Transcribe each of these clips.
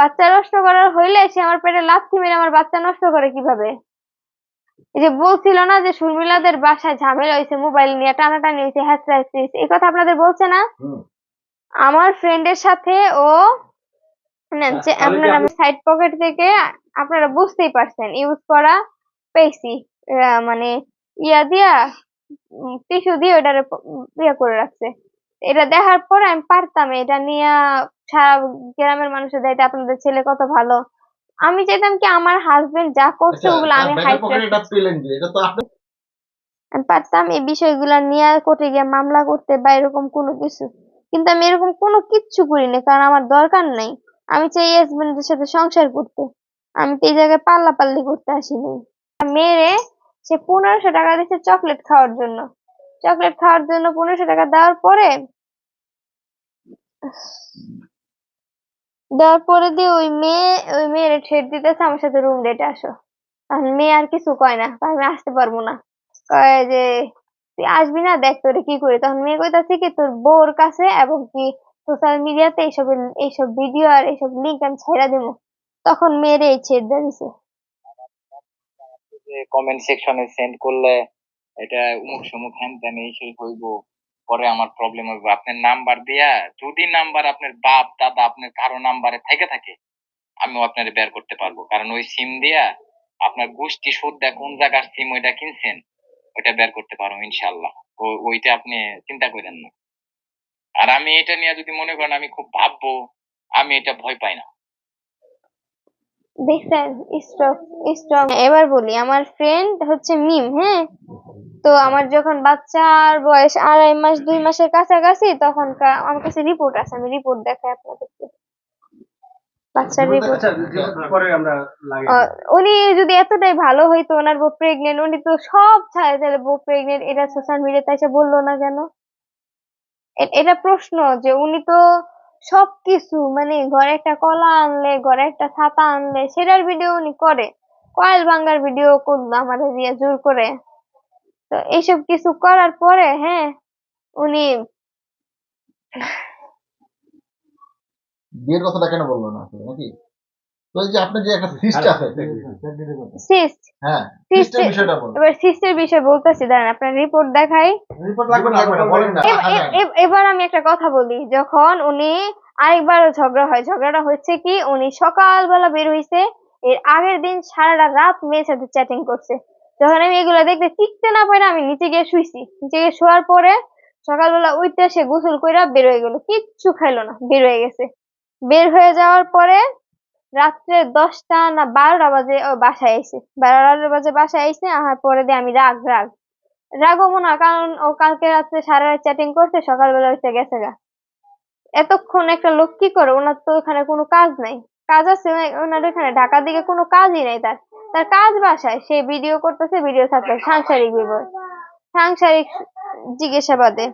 বাচ্চা নষ্ট করার হইলে সে আমার পেটে লাথি মেরে আমার বাচ্চা নষ্ট করে কীভাবে? এই যে বলছিল না যে শর্মিলাদের বাসায় ঝামেলা হয়েছে মোবাইল নিয়ে টানাটানি হয়েছে হ্যাচড়া হয়েছে এই কথা আপনাদের বলছে না। আমার ফ্রেন্ডের সাথে ও যে আপনার আপনি- সাইড পকেট থেকে আপনারা বুঝতেই পারছেন ইউজ করা পেয়েছি। মানে ইয়া দিয়া টিস্যু দিয়ে ওটারে ইয়া করে রাখছে। এটা দেখার পর আমি পারতাম এটা নিয়ে সারা গ্রামের মানুষের দায়িত্ব আপনাদের ছেলে কত ভালো। আমি চাইতাম কি আমার হাজবেন্ড যা করছে আচ্ছা, ওগুলো আমি পারতাম এই বিষয়গুলো নিয়ে কোর্টে গিয়ে মামলা করতে বা এরকম কোনো কিছু। কিন্তু আমি এরকম কোনো কিচ্ছু করিনি কারণ আমার দরকার নাই। আমি চাই হাজবেন্ডের সাথে সংসার করতে। আমি তো এই জায়গায় পাল্লা পাল্লি করতে আসিনি। মেরে সে পনেরোশো টাকা দিচ্ছে চকলেট খাওয়ার জন্য। চকলেট খাওয়ার জন্য পনেরোশো টাকা দেওয়ার পরে দেওয়ার পরে দিয়ে ওই মেয়ে, ওই মেয়ের ঠেট দিতেছে, আমার সাথে রুম ডেটে আসো। আর মেয়ে আর কিছু কয় না আমি আসতে পারব না। কয় যে, তুই আসবি না? দেখ তোরে কি করি? তখন মেয়ে কইতাছে কি, তোর বউর কাছে এবং কি সোশ্যাল মিডিয়াতে এইসব এইসব ভিডিও আর এইসব লিঙ্ক আমি ছেড়ে দেবো তখন মেয়েরে এই ছেড়ে দিয়ে দিছে। কমেন্ট সেকশনে সেন্ড করলে এটা উমুক সমুক হ্যান ত্যান এই সেই হইব। পরে আমার প্রবলেম হইব আপনার নাম্বার দিয়া যদি নাম্বার আপনার বাপ, দাদা আপনার কারও নাম্বারে থেকে থাকে আমিও আপনার বের করতে পারব। কারণ ওই সিম দিয়া আপনার গোষ্ঠী শুদ্ধা কোন জায়গার সিম ওইটা কিনছেন, ওইটা বের করতে পারব ইনশাল্লাহ ওইটা আপনি চিন্তা করেন না। আর আমি এটা নিয়ে যদি মনে করেন আমি খুব ভাববো, আমি এটা ভয় পাই না। দেখছেন স্ট্রং স্ট্রং এবার বলি, আমার ফ্রেন্ড হচ্ছে মিম হ্যাঁ? তো আমার যখন বাচ্চার বয়স আড়াই মাস দুই মাসের কাছাকাছি তখন আমার কাছে রিপোর্ট আছে আমি রিপোর্ট দেখাই আপনাদেরকে। বাচ্চার রিপোর্ট উনি যদি এতটাই ভালো হইতো ওনার বউ প্রেগনেন্ট উনি তো সব ছাড়ে তাহলে বউ প্রেগনেন্ট এটা সোশ্যাল মিডিয়াতে এসে বলল না কেন? এটা প্রশ্ন যে উনি তো সবকিছু মানে ঘরে একটা কলা আনলে ঘরে একটা ছাতা আনলে সেটার ভিডিও উনি করে। কয়েল ভাঙ্গার ভিডিও করল আমাদের দিয়ে জোর করে। এইসব কিছু করার পরে হ্যাঁ উনি বিয়ের কথাটা কেন বলল না নাকি? তো যে আপনার যে একটা সিস্ট আছে সিস্ট হ্যাঁ সিস্টের বিষয়টা বলুন। এবার সিস্টের বিষয়ে বলতেছি দাঁড়ান আপনার রিপোর্ট দেখাই। রিপোর্ট লাগবে না লাগবে না, বলেন না। এব- হ্যাঁ, এব- এবার আমি একটা কথা বলি যখন উনি আরেকবার ঝগড়া হয় ঝগড়াটা হচ্ছে কি উনি সকালবেলা বের হইছে এর আগের দিন সারাটা রাত মেয়ের সাথে চ্যাটিং করছে। যখন আমি এগুলো দেখতে টিকতে না পারে আমি নিচে গিয়ে শুইছি। নিচে গিয়ে শোয়ার পরে সকালবেলা উঠতে সে গোসল কইরা বের হয়ে গেল। কিচ্ছু খাইলো না, বের হয়ে গেছে। বের হয়ে যাওয়ার পরে রাত্রে দশটা না বারোটা বাজে বাসায় আইছে। বারোটা বাজে বাসায় আইছে আসার পরে দিয়ে আমি রাগ রাগ। রাগবো না কারণ ও কালকে রাত্রে সারা রাত চ্যাটিং করছে, সকালবেলা উঠে গেছে গা। এতক্ষণ একটা লোক কি করে? ওনার তো ওখানে কোনো কাজ নাই। কাজ আছে, ওনার ওখানে ঢাকার দিকে কোনো কাজই নাই তার। তার কাজ বাসায়। সে ভিডিও করতেছে ভিডিও থাকতে সাংসারিক বিবর সাংসারিক জিজ্ঞাসাবাদে।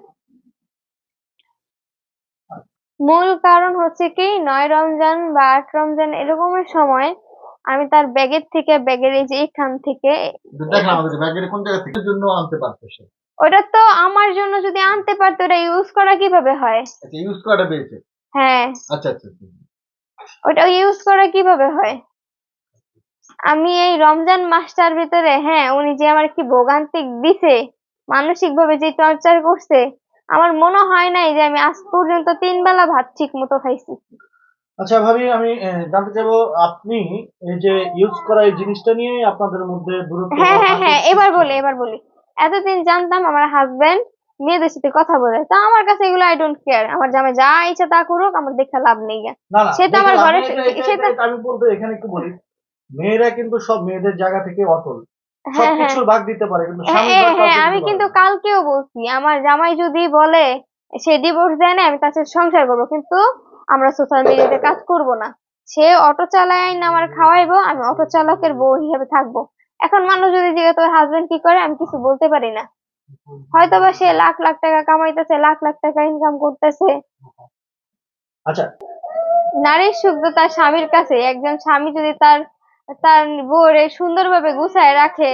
মূল কারণ হচ্ছে কি নয় রমজান বা আট রমজান এরকমের সময় আমি তার ব্যাগের থেকে ব্যাগের এই যে এখান থেকে ওটা তো আমার জন্য যদি আনতে পারতো ওটা ইউজ করা কীভাবে হয়? আচ্ছা ইউজ করাটা পেয়েছে। হ্যাঁ। আচ্ছা আচ্ছা আচ্ছা। ওটা ইউজ করা কীভাবে হয়? আমি এই রমজান মাসটার ভিতরে হ্যাঁ উনি যে আমার কি ভোগান্তিক দিছে মানসিক ভাবে যে টর্চার করছে আমার মনে হয় নাই যে আমি আজ পর্যন্ত তিন বেলা ভাত ঠিক মতো খাইছি। আচ্ছা ভাবি আমি জানতে চাইব আপনি এই যে ইউজ করা এই জিনিসটা নিয়ে আপনাদের মধ্যে দূরত্ব হ্যাঁ হ্যাঁ হ্যাঁ এবার বলি এবার বলি। এতদিন জানতাম আমার হাজবেন্ড মেয়েদের সাথে কথা বলে তা আমার কাছে এগুলো আই ডোন্ট কেয়ার আমার জামাই যা ইচ্ছা তা করুক আমার দেখা লাভ নেই। গা। না না সে আমার ঘরে সেটা- আমি বলতে এখানে একটু বলি। মেয়েরা কিন্তু সব মেয়েদের জায়গা থেকে অটল। হ্যাঁ হ্যাঁ। সবকিছুর ভাগ দিতে পারে কিন্তু হ্যাঁ হ্যাঁ, হ্যাঁ আমি কিন্তু কালকেও বলছি আমার জামাই যদি বলে সে ডিভোর্স দেয় না আমি তার সাথে সংসার করব কিন্তু আমরা সোশ্যাল মিডিয়াতে কাজ করব না। সে অটো চালায় আইন আমার খাওয়াইবো আমি অটো চালকের বউ হিসেবে থাকব। এখন মানুষ যদি জিজ্ঞেস তোর হাজবেন্ড কি করে? আমি কিছু বলতে পারি না। হয়তো বা সে লাখ লাখ টাকা কামাইতেছে লাখ লাখ টাকা ইনকাম করতেছে। আচ্ছা। নারীর সুখ তো তার স্বামীর কাছে একজন স্বামী যদি তার তার বউরে সুন্দরভাবে গুছায় রাখে।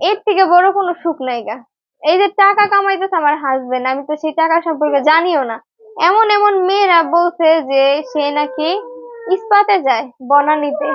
এর থেকে বড় কোনো সুখ নাই গা। এই যে টাকা কামাইতেছে আমার হাজবেন্ড আমি তো সেই টাকা সম্পর্কে জানিও না। এমন এমন মেয়েরা বলছে যে সে নাকি ইস্পাতে যায়, বনানীতে।